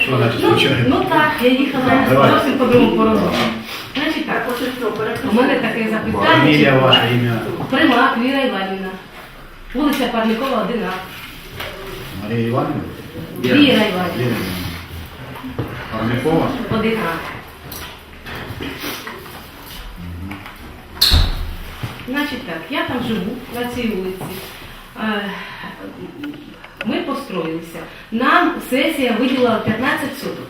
Що значить Ну, ну так, я їхала Давай. зовсім по другому порогу. Значить так, у мене таке запитання. Фамілія ваша, ім'я. Примак Віра Іванівна. Вулиця Парникова, 1 А. Марія Іванівна? Віра Іванівна. Парникова? 1 А. Значить так, я там живу на цій вулиці. Ми построїлися. Нам сесія виділила 15 соток.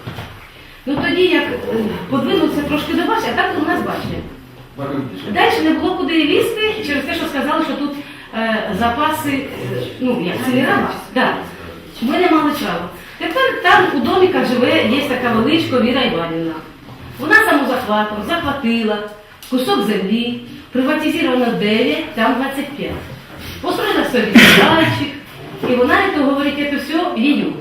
Ну тоді як е, подвинувся трошки до башні, а так у нас бачення. Далі не було куди лізти через те, що сказали, що тут е, запаси, е, ну як сільрада, да. ми не мали права. Тепер там у доміках живе, є така величка Віра Іванівна. Вона самозахватом захватила кусок землі, приватизовано 9, там 25. Построїла собі сарайчик, і вона це говорить, це все її.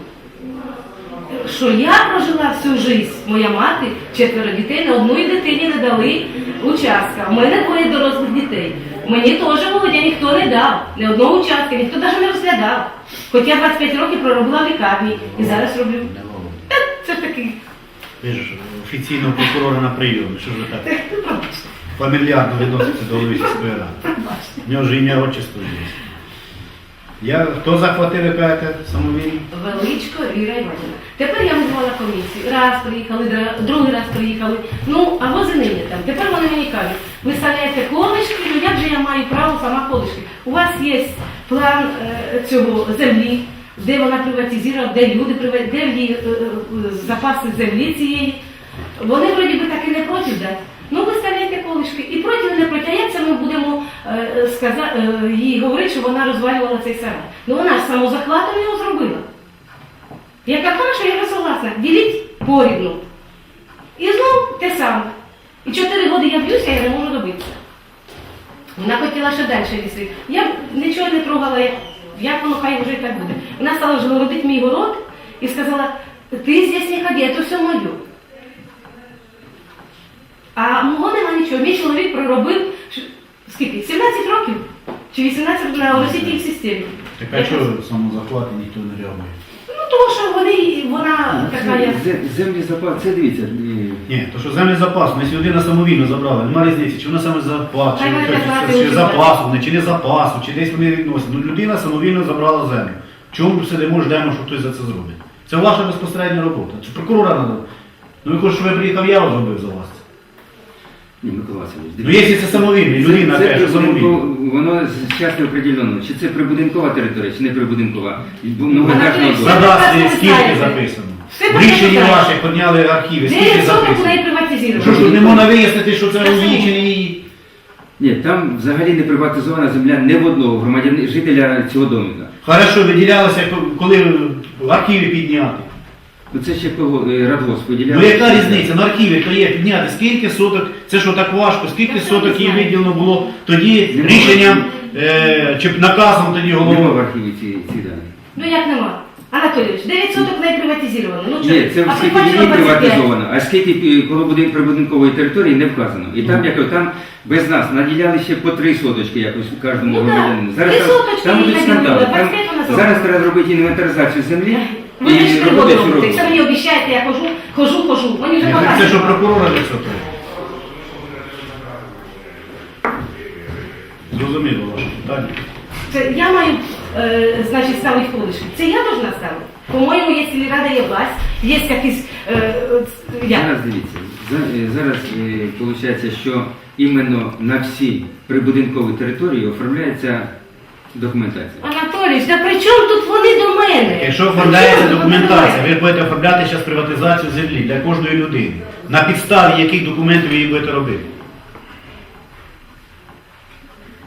Що я прожила всю життя, моя мати, четверо дітей, на одній дитині не дали участка. У мене двоє дорослих дітей. Мені теж Володя ніхто не дав, ні одного участка, ніхто навіть не розглядав. Хоч я 25 років проробила в лікарні і зараз роблю. Це такий. Ви ж офіційного прокурора на прийомі. Що ж ви так фамільярно відноситься до сільської ради? В нього ж ім'я отчество є. Я, хто захватив, ви кажете, самовільно? Величко Віра Іванівна. Тепер я визвала комісію. Раз приїхали, другий раз приїхали. Ну, а вози нині там. Тепер вони мені кажуть, ви ставляєте колишки, ну як же я маю право сама колишки? У вас є план е, цього землі, де вона приватизувала, де люди прива- де в її е, е, запаси землі цієї. Вони вроді би так і не проти дати. Ну, колишки. І проти не це ми будемо е, сказа- е, їй говорити, що вона розвалювала цей сарай? Ну вона ж самозахватом його зробила. Я така, що я согласна. Діліть порівну. І знову те саме. І чотири роки я б'юся, я не можу добитися. Вона хотіла ще далі ліси. Я нічого не трогала, як, воно хай вже так буде. Вона стала вже робити мій город і сказала, ти здесь не ходи, це все моє. А мого нема нічого. Мій чоловік проробив скільки? 17 років чи 18 на російській системі. Так а чого самозахвати ніхто не реагує? Ну тому що вони, вона така як. Зе- Землі запас, це дивіться. е, Ні, то що землі запасу, якщо людина самовільно забрала, нема різниці, чи вона саме запас, чи, Хай вона чи, чи, чи запасу, вони, чи не запасу, чи десь вони відносять. Ну людина самовільно забрала землю. Чому ми сидимо, ждемо, що хтось за це зробить? Це ваша безпосередня робота. Чи прокурора треба? Ну ви хочете, щоб я приїхав, я зробив за вас. це. Ні, Микола Васильович. Ну якщо це самовільний, людина це, що прибудинково- воно зараз не определено, чи це прибудинкова територія, чи не прибудинкова. Бо Вона Многоетажного теж- дому. За нас Прекрасно скільки записано? Все В рішенні знаєте. ваше підняли архіви, скільки 9 соток у неї записано? Що ж тут не можна вияснити, що це Та її чи не її? Ні, там взагалі не приватизована земля не в одного громадянина, жителя цього домика. Хорошо, виділялося, коли в архіві підняти. Ну це ще кого е, радгосп виділяв. Ну яка різниця? На архіві то є підняти скільки соток, це що так важко, скільки Я соток їй знаю. виділено було тоді Нема рішенням е, чи наказом тоді Нема в голови. архіві ці, ці дані. Ну як нема? Анатолійович, 9 соток не приватизировано. Ну, Ні, це А скільки прихвачено її 25. приватизовано, а скільки е, коло будин- прибудинкової території не вказано. І там, як там без нас наділяли ще по три соточки якось кожному Ну, громадянину. так. Три там, соточки там їй будуть наділили, скандали. Там, 25 вона зробила. зараз треба зробити інвентаризацію землі Ви ж і три робити роки цю робите. Це мені обіцяєте, я хожу, хожу, хожу. Мені вже. Це що прокурора для цього. Зрозуміло ваше питання. Це я маю, е, значить, ставити колишки. Це я должна ставити. По-моєму, якщо рада є власть, є якісь, е, е, як? Зараз дивіться, за- е, зараз виходить, що іменно на всі прибудинкові території оформляється документація. Анатолійович, та при чому тут вони до мене? Якщо оформляється документація, ви будете оформляти зараз приватизацію землі для кожної людини. На підставі яких документів ви її будете робити?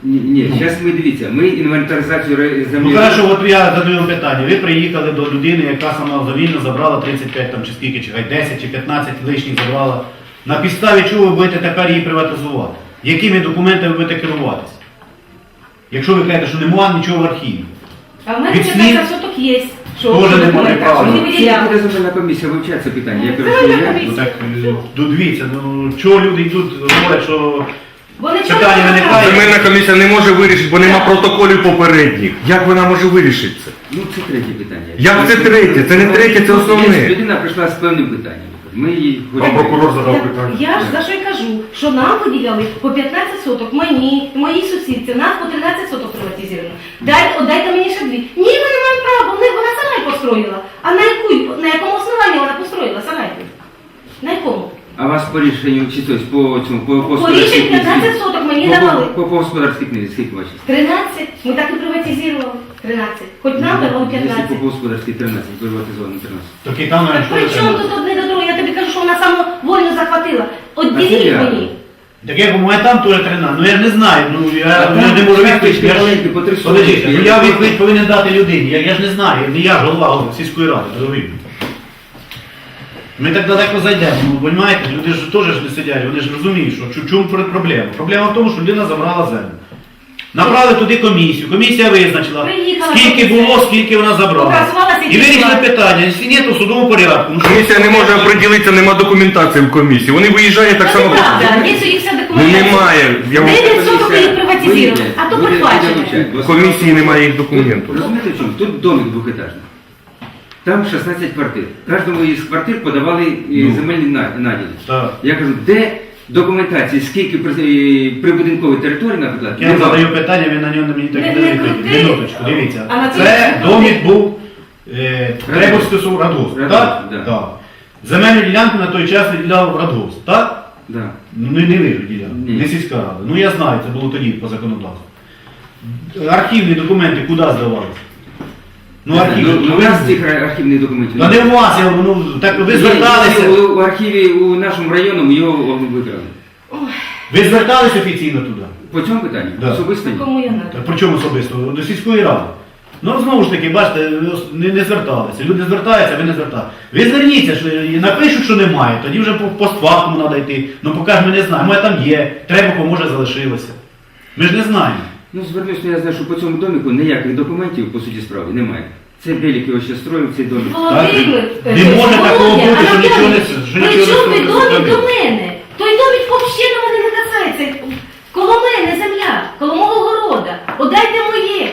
Ні, ні, зараз ми дивіться, ми інвентаризацію ре- землі. Ну хорошо, от я задаю вам питання. Ви приїхали до людини, яка сама завільно забрала 35 там, чи скільки, чи хай 10 чи 15 лишніх забрала. На підставі чого ви будете тепер її приватизувати? Якими документами ви будете керуватися? Якщо ви кажете, що немає нічого в архіві. А в мене Від 15 слів соток є. Що Тоже немає документація, права. Вони Це виділяли. буде земельна комісія вивчати це питання. Я кажу, що земельна я... комісія. Ну так, е, ну дивіться, ну чого люди йдуть, говорять, що Питання не виникає. Земельна комісія не може вирішити, бо нема протоколів попередніх. Як вона може вирішити це? Ну, це третє питання. Як це третє? Це не третє, це основне. Людина прийшла з певним питанням. Ми її Вам хочемо- прокурор задав Я, питання. я ж за що й кажу, що нам виділяли по 15 соток, мені, моїй сусідці, нас по 13 соток приватизовано. Дайте, мені ще дві. Ні, ми не маємо права, вони, вона сарай построїла. А на, яку, на якому основанні вона построїла сарай? На якому? А вас по рішенню чи тобто по цьому по, по, По рішенню 15 соток мені давали. по, по господарській книзі, скільки ваші? 13, ми так і приватизували. 13. Хоч нам давали 15. Якщо по господарській 13, приватизовано 13. Так і там Так при чому тут одне до вона самовольно захватила. От мені. Так як у мене там теж 13, ну я ж не знаю, ну я, я не можу відповідь. Я ж- Подождіть, ну відповідь повинен дати людині, я, я ж не знаю, не я ж голова сільської ради, розумієте. Ми так далеко зайдемо, ну розумієте, люди ж теж ж не сидять, вони ж розуміють, що в чому проблема. Проблема в тому, що людина забрала землю. Направили туди комісію, комісія визначила, Приїхала скільки комісія. було, скільки вона забрала. І вирішили питання, якщо ні, то в судовому порядку. Ну, що Комісія не може оприділитися, нема документації в комісії. Вони виїжджають так Це само. правда, є їх вся Ну документація. немає. Я вам- Дев'ять соток їх приватизували, а то буде прихвачене. В комісії немає їх документів. Розумієте в чому? Тут домик двохетажний. Там 16 квартир. Кожному із квартир подавали е, Ну. земельні на- наділи. Так. Я кажу, де документації, скільки при- прибудинкової території, наприклад, Я задаю питання, ви на нього мені так Не- не крути. Минуточку, дивіться. А на Це крути. домік був е, Требовський суд Радгосп, Радгосп, так? да. Так. Земельну ділянку на той час виділяв Радгосп, так? Да. Ну не, не ви виділяли, Ні. не сільська рада. Ну я знаю, це було тоді по законодавству. Архівні документи куди здавалися? Ну архівні. ну, ну, у нас цих архівних документів. Та не у вас, я, ну, так ви зверталися. є, У, у архіві у нашому району його викрали. Ви зверталися офіційно туди? По цьому питанню? Да. Особисто ні. Кому я надо? Так при чому особисто? До сільської ради. Ну знову ж таки, бачите, не, не зверталися. Люди звертаються, ви не зверталися. Ви зверніться, що і напишуть, що немає, тоді вже по постфактуму треба йти. Ну поки ж ми не знаємо, може там є, треба, поможе, залишилося. Ми ж не знаємо. Ну, звернусь, я знаю, що по цьому домику ніяких документів, по суті справи, немає. Це Белік його ще строїв, цей домик. Володимир, Не може такого Володя, бути, що нічого не- що при нічого не чому той домик до мене? Той домик взагалі до мене не касається. Коло мене земля, коло мого города. Отдайте моє.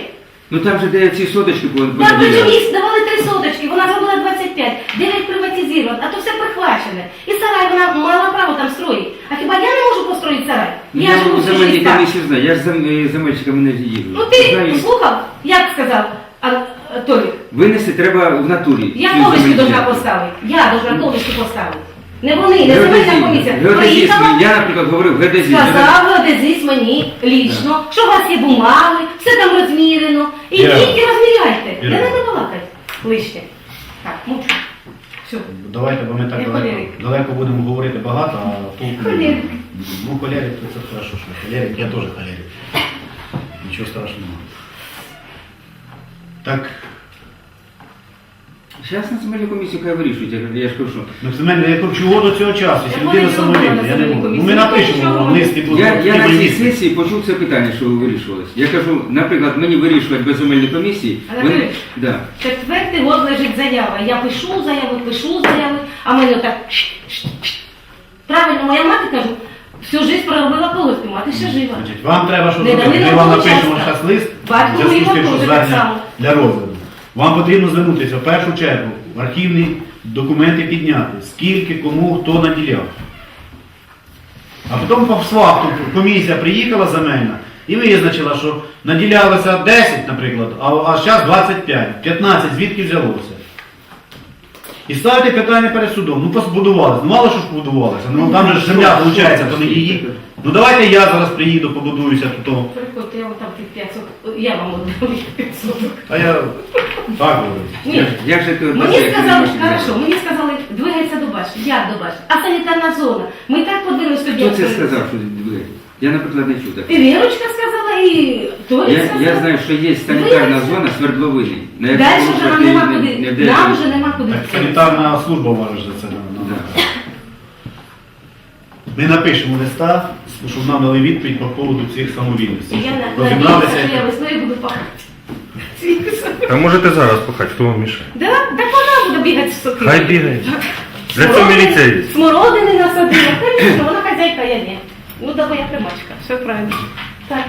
Ну там же де ці соточки по- Так, причому поділяли. їй давали три соточки, вона зробила 25, 9 приватизовано, а то все прихвачене. І сарай вона мала право там строїти. А хіба я не можу построїти сарай? Ну, Я живу у в земельній 60. комісії знаю, я ж зем- е, земельщиками не їду. Ну ти слухав, як сказав а, а, Толік? Винести треба в натурі. Я должна ділянку. поставити. Я должна колишки поставити. Не вони, не Геодезійний. земельна комісія. Геодезійний. Приїхала, Я, наприклад, говорив геодезійний. сказав геодезист мені лічно, що у вас є бумаги, все там розмірено. І Іра. тільки розміряйте. Іра. Я не буду балакати лишнє. Так, мовчу. Все. Давайте, бо ми так Я далеко, далеко будемо говорити багато, а толку не. Ну, холерик, то це хорошо, що холерик, я теж холерик. Нічого страшного. Так, Зараз на земельну комісію хай вирішують, я, я ж кажу, що. ну це я кажу, чого до цього часу, якщо людина самовільна, я не можу. Ну ми Ну, напишемо вам лист і будемо. Я, я на цій сесії почув це питання, що ви вирішувалось. Я кажу, наприклад, мені вирішувати без земельної комісії. Анатолій, да. Четвертий год лежить заява. Я пишу заяви, пишу заяви, а мене так. Правильно, моя мати кажу, всю жизнь проробила колодки, мати ще жива. Значить, вам треба, що Не зробити. дали нам вам того напишемо часу. зараз лист, Батько в зв'язку з моєму що теж так звернення само. для розгляду. Вам потрібно звернутися в першу чергу в архівні документи підняти, скільки, кому, хто наділяв. А потім по СВАПу комісія приїхала земельна і визначила, що наділялося 10, наприклад, а, а зараз 25, 15, звідки взялося. І ставити питання перед судом. Ну позбудувалися. Ну мало що ж побудувалося. Ну там же ж земля, виходить, то не її. Ну давайте я зараз приїду, побудуюся тут. Приходьте, я вам там під 500, я вам отдам 500. А я так говорю. Ні, Як же ти Мені сказали, це- хорошо, мені сказали, двигайся до башні. Як до башні? А санітарна зона. Ми так подивилися тоді. Хто це сказав, що ви? Я, наприклад, не чув так. І Вірочка сказала, і Я, я знаю, що є санітарна зона свердловини. на яку Далі вже нам рухати нема не- куди. не Нам вже нема куди. Так, санітарна служба вважає за це. ну, Да. Ми напишемо листа, щоб нам дали відповідь по поводу цих самовільностей. Я на- надіюся, Розібралися. що я весною буду пахати. Та можете зараз пахати, хто вам мішає. Да? Так вона буде бігати з сокирою. Хай бігає. Для цього Смородини- міліція є. Смородини насадила. Звісно, вона хазяйка, я ні. Ну, да, бо я примачка, все правильно. Так,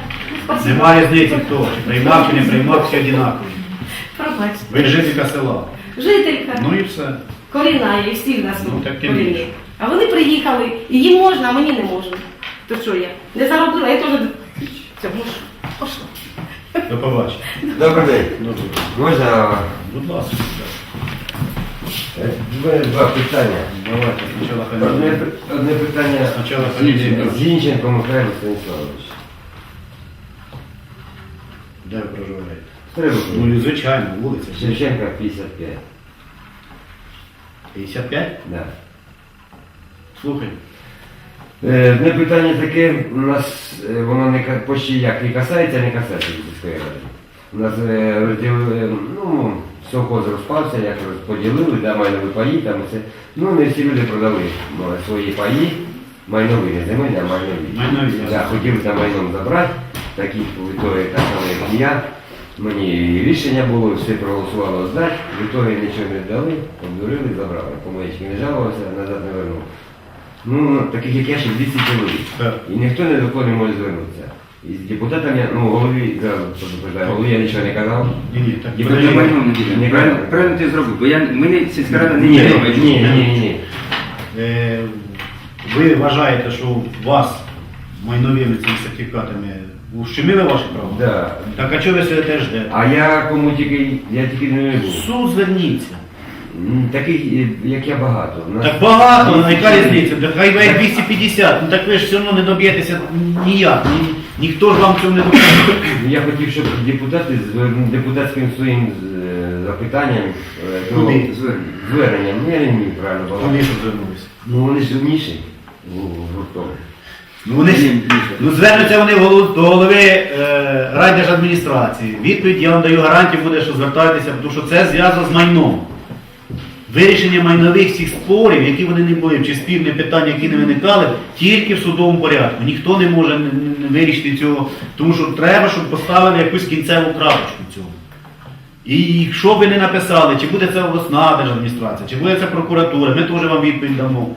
ну. Немає різниці хто, приймав чи не приймав, всі однакові. Пробачте. Ви жителька села. Жителька. Ну і все. Корінна є, всі в нас Ну, так тим корінні. більше. А вони приїхали, і їм можна, а мені не можна. То що я? Не заробила, я теж це можу. Пошла. До побачення. Добрий день. Добре. Можна Будь ласка. е, в мене два питання. Давайте спочатку Одне, фамілію. пи- одне питання Спочатку фамілію. Зінченко- Зінченко Михайло Станіславович. Де ви проживаєте? Треба. Ну, звичайно, вулиця. Шевченка 55. 55? Да. Слухай. Е, Одне питання таке, у нас е, воно не ка- почти як не касається, не касається сільської ради. У нас е, розділили, ну, совхоз розпався, як розподілили, да, майнові паї, там все. Ну, не всі люди продали ну, свої паї, майнові, не земельні, а майнові. Майнові, Да, хотіли там майном забрати, такі відтоді так само, як і я. Мені і рішення було, все проголосувало здати, відтоді нічого не дали, обдурили, забрали. Помаєчки не жалувався, назад не вернув. Ну, таких як я ще 200 чоловік. І ніхто не до кого не може звернутися. І з депутатами, ну, голові, зразу предупреждаю, голові я нічого не казав. Ні, Правильно, правильно ти зробив, бо я, мене сільська рада не Ні, ні, ні, ні, ні. Е, Ви вважаєте, що у вас майновими цими сертифікатами ущемили ваші права? Да. Так а чого ви себе теж ждете? А я кому тільки, я тільки не був. Суд зверніться. М, Таких, як я, багато. У нас- Так багато, ну яка різниця? Так хай ви 250, ну так ви ж все одно не доб'єтеся ніяк. Ні, ніхто ж вам цього не допоможе. Я хотів, щоб депутати з депутатським своїм е, запитанням, е, до- Куди? Звернення. зверненням, ну я не вмію правильно Вони балакати. що звернулися. Ну вони ж сильніші в- гуртом. Ну, вони, ж- ну, звернуться вони в голов- до голови е, райдержадміністрації. Відповідь я вам даю гарантію буде, що звертайтеся, тому що це зв'язано з майном. Вирішення майнових всіх спорів, які вони не були, чи спірні питання, які не виникали, тільки в судовому порядку. Ніхто не може вирішити цього, тому що треба, щоб поставили якусь кінцеву крапочку цього. І що ви не написали, чи буде це обласна держадміністрація, чи буде це прокуратура, ми теж вам відповідь дамо.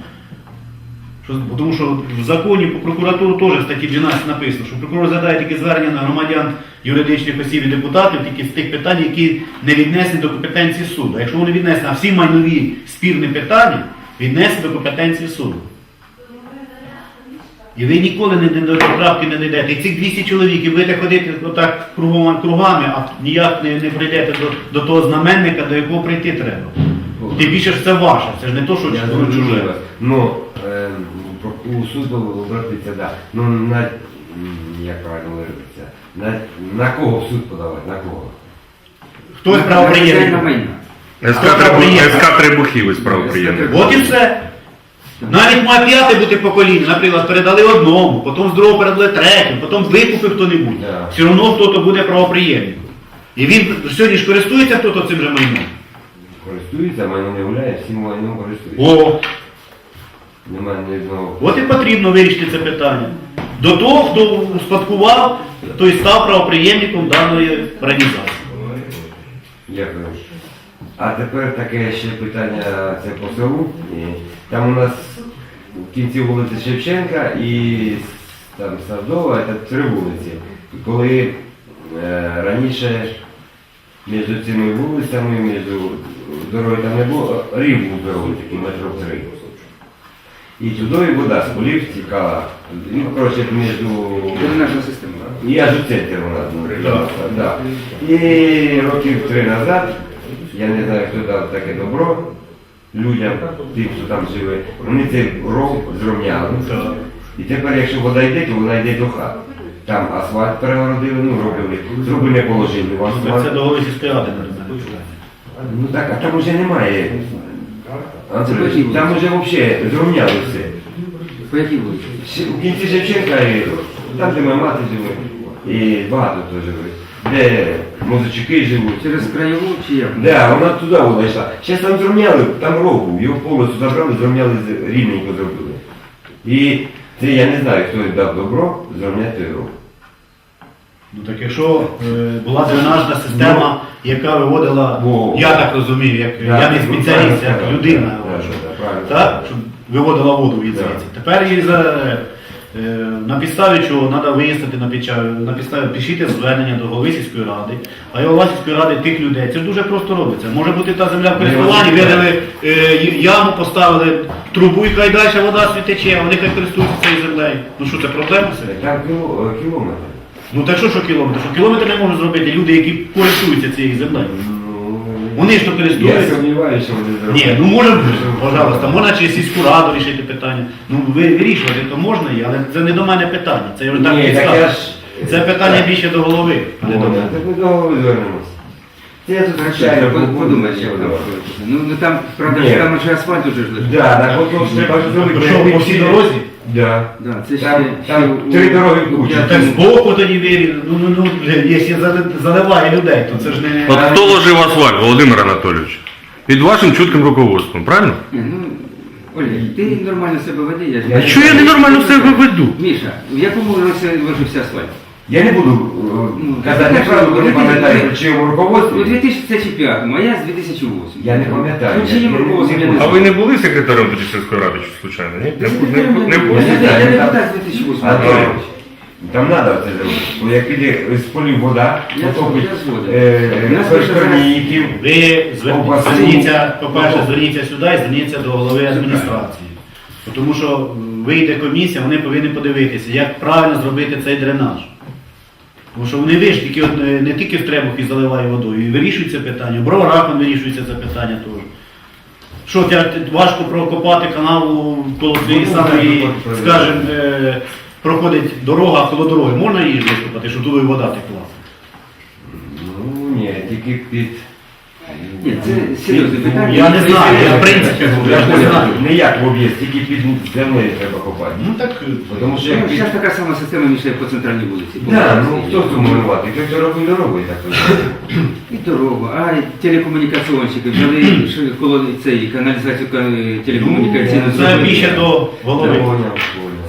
Тому що в законі про прокуратуру теж в статті 12 написано, що прокурор задає тільки звернення на громадян юридичних осіб і депутатів тільки з тих питань, які не віднесені до компетенції суду. Якщо вони віднесені, а всі майнові спірні питання віднесені до компетенції суду. І ви ніколи не, до крапки не дійдете. І цих 200 чоловік, і будете ходити отак кругом, кругами, а ніяк не, не прийдете до, до того знаменника, до якого прийти треба. Тим більше ж це ваше, це ж не то, що чуже. Ну, е, про- у суду обратиться, да. Ну, на, як правильно виразитися, на, на кого в суд подавати, на кого? Хтось Хазяїна правоприємник. майна. СК Требухів, СК Требухівець правоприємник. От і все. Навіть має п'яте бути покоління, наприклад, передали одному, потім з другого передали третьому, потім викупив хто-небудь. Да. Все одно хто-то буде правоприємником. І він сьогодні ж користується хто-то цим же майном. Користується, майно не гуляє, всім майном користується. О, Немає ні одного. от і потрібно вирішити це питання. До того, хто успадкував, той став правоприємником даної організації. Дякую. А тепер таке ще питання це по селу. Там у нас в кінці вулиці Шевченка і там Садова, це три вулиці. Коли е, раніше між цими вулицями, між дороги там не було, рів був дорогою, такий метрів три. І туди вода з полів тікала. Ну, коротше, між Дренажна система. центрі у ну, Да. да. І років три назад, я не знаю, хто дав таке добро людям, тим, що там живе, вони цей ров зрівняли. І тепер, якщо вода йде, то вона йде до хат. Там асфальт перегородили, ну робили, зруби не положили в Це асфальт. до голови сільської ради не. Ну так, а там вже немає. Це по якій Там вже взагалі зрівняли все. По якій вулиці? Ще- У кінці Шевченка, і там, де моя мати живе, і багато хто живе, де музички живуть. Через краєву чи як? Да, вона туди вона йшла. Зараз там зрівняли, там ров був, його повністю забрали, зрівняли, з- рівненько зробили. І це я не знаю, хто дав добро зрівняти ров. Ну так якщо е, була дренажна система, яка виводила, Во. я так розумію, як Да, я не ну, спеціаліст, правильно, як людина, да, що, да, правильно. так, щоб виводила воду від Да. звідси. Тепер її за, Е, На підставі чого треба вияснити на підставі, на підставі пишіть звернення до голови сільської ради, а й голова сільської ради тих людей. Це ж дуже просто робиться. Може бути та земля в користуванні, вирили е, яму, поставили трубу і хай далі вода світече, а вони хай користуються цією землею. Ну що це проблема? це? Там кіло, кілометр. Ну так що, що кілометр? Що кілометр не можуть зробити люди, які користуються цією землею. Ну, Вони ж то Я користуються. сумніваюся, що вони зроблять. Ні, ну може, пожалуйста, можна через сільську раду рішити питання. Ну ви вирішувати то можна є, але це не до мене питання. Це я вже так Ні, так ж... Це питання більше до голови, а не до мене. Так ми до голови звернемося. Це я тут звичайно подумай, що подумав. Ну, ну там, правда, Ні. ж там вже асфальт уже ж лежить. Да, ж треба ж зробити. Що, по всій дорозі? Да. Да, це ще, Там- ще там у- три дороги у куча. Так з боку тоді вирі, ну, ну, ну, блін, якщо зали- заливає людей, то це ж не... От хто ложив асфальт, Володимир Анатолійович? Під вашим чутким руководством, правильно? Ні, ну, Оля, ти нормально себе веди, я ж... Я А чого я ненормально себе веду? Міша, в якому році ложився асфальт? Я не буду Ну, е, казати так, неправду, бо не пам'ятаю, при чиєму У руководстві. 2005, а я з 2008. Я не пам'ятаю. Ну, Я- я я- не А ви не були секретарем тоді сільської ради, чи случайно? Ні? Не, не, не, не Я були? не- знаю, Я не там- депутат з 2008 Анатолійович, там треба це зробити. Бо як піде з полів вода, Я потопить згоден, е, нас зараз-. Ви звер- зверніться, по-перше, Ну, зверніться сюди і зверніться до голови адміністрації. Тому що м, вийде комісія, вони повинні подивитися, як правильно зробити цей дренаж. Тому що вони виш, тільки от, е, не тільки в требух і заливає водою, і вирішується питання, в вирішується це питання теж. Що тя- важко прокопати канал коло цієї Ну, самої, скажімо, е, проходить дорога, коло дороги можна її викопати, щоб туди вода текла? Ну ні, тільки під... Ні, це серйозне питання. Я не знаю, я в принципі говорю, я не знаю. Не як в об'їзд, тільки під землею треба копати. Ну так. Тому що як. Зараз така сама система мішає по центральній вулиці. Да, ну хто в цьому винуватий? Хто дорогою дорогою так виглядає. І дорогу, а і телекомунікаціонщики взяли коло цієї каналізацію ка- телекомунікаційну. Ну, Це більше до голови.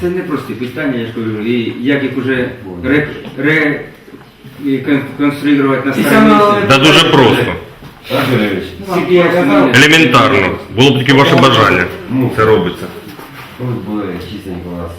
Це не прості питання, я ж кажу, і як їх уже ре, ре, конструювати на І головне- Да дуже просто. Анатолійович, скільки я казав, Елементарно. Було б тільки ваше бажання. Ну, Це робиться. Ось були чистенько у нас